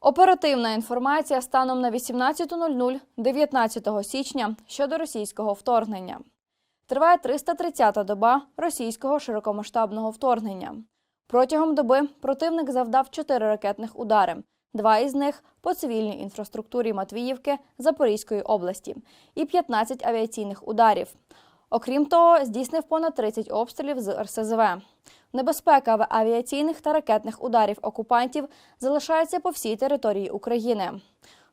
Оперативна інформація станом на 18.00 19 січня щодо російського вторгнення. Триває 330-та доба російського широкомасштабного вторгнення. Протягом доби противник завдав 4 ракетних удари, два із них по цивільній інфраструктурі Матвіївки Запорізької області і 15 авіаційних ударів. Окрім того, здійснив понад 30 обстрілів з РСЗВ. Небезпека авіаційних та ракетних ударів окупантів залишається по всій території України.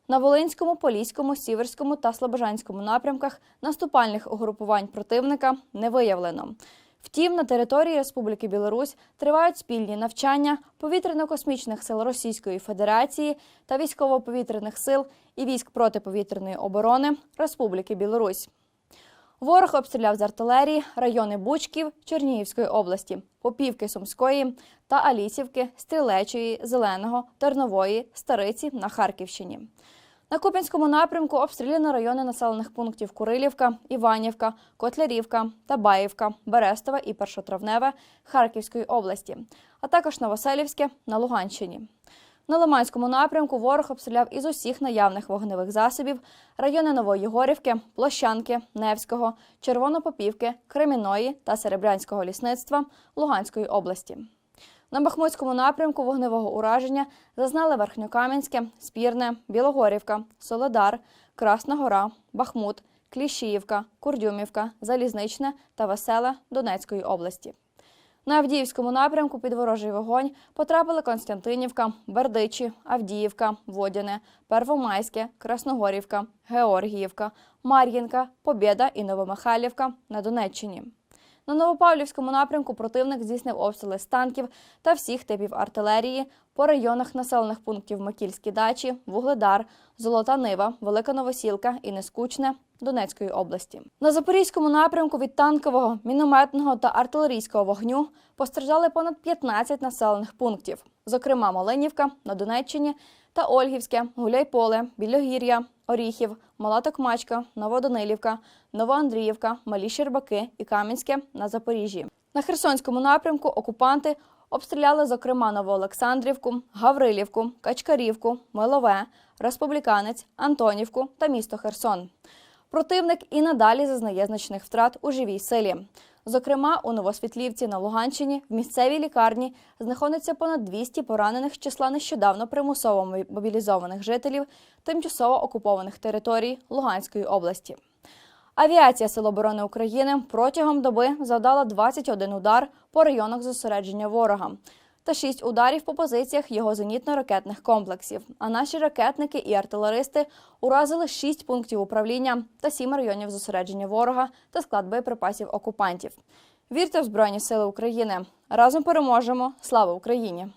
На Волинському, Поліському, Сіверському та Слобожанському напрямках наступальних угрупувань противника не виявлено. Втім, на території Республіки Білорусь тривають спільні навчання повітряно-космічних сил Російської Федерації та військово-повітряних сил і військ протиповітряної оборони Республіки Білорусь. Ворог обстріляв з артилерії райони Бучків Чернігівської області, Попівки Сумської та Алісівки, Стрілечої, Зеленого, Тернової, Стариці на Харківщині. На Куп'янському напрямку обстріляно райони населених пунктів Курилівка, Іванівка, Котлярівка, Табаївка, Берестове і Першотравневе Харківської області, а також Новоселівське на Луганщині. На Лиманському напрямку ворог обстріляв із усіх наявних вогневих засобів райони Нової Горівки, Площанки, Невського, Червонопопівки, Креміної та Серебрянського лісництва Луганської області. На Бахмутському напрямку вогневого ураження зазнали Верхньокам'янське, Спірне, Білогорівка, Солодар, Красна Гора, Бахмут, Кліщіївка, Курдюмівка, Залізничне та Веселе Донецької області. На Авдіївському напрямку під ворожий вогонь потрапили Константинівка, Бердичі, Авдіївка, Водяне, Первомайське, Красногорівка, Георгіївка, Мар'їнка, Побєда і Новомихайлівка на Донеччині. На Новопавлівському напрямку противник здійснив обстріли з танків та всіх типів артилерії по районах населених пунктів Макільські дачі, Вугледар, Золота Нива, Велика Новосілка і Нескучне Донецької області. На Запорізькому напрямку від танкового, мінометного та артилерійського вогню постраждали понад 15 населених пунктів, зокрема Малинівка на Донеччині та Ольгівське, Гуляйполе, Білогір'я, Оріхів, Мала Токмачка, Новоданилівка, Новоандріївка, Малі Щербаки і Кам'янське на Запоріжжі. На Херсонському напрямку окупанти обстріляли, зокрема, Новоолександрівку, Гаврилівку, Качкарівку, Милове, Республіканець, Антонівку та місто Херсон. Противник і надалі зазнає значних втрат у живій силі. Зокрема, у Новосвітлівці на Луганщині в місцевій лікарні знаходиться понад 200 поранених з числа нещодавно примусово мобілізованих жителів тимчасово окупованих територій Луганської області. Авіація Сил оборони України протягом доби завдала 21 удар по районах зосередження ворога та 6 ударів по позиціях його зенітно-ракетних комплексів. А наші ракетники і артилеристи уразили 6 пунктів управління та 7 районів зосередження ворога та склад боєприпасів окупантів. Вірте в Збройні Сили України! Разом переможемо! Слава Україні!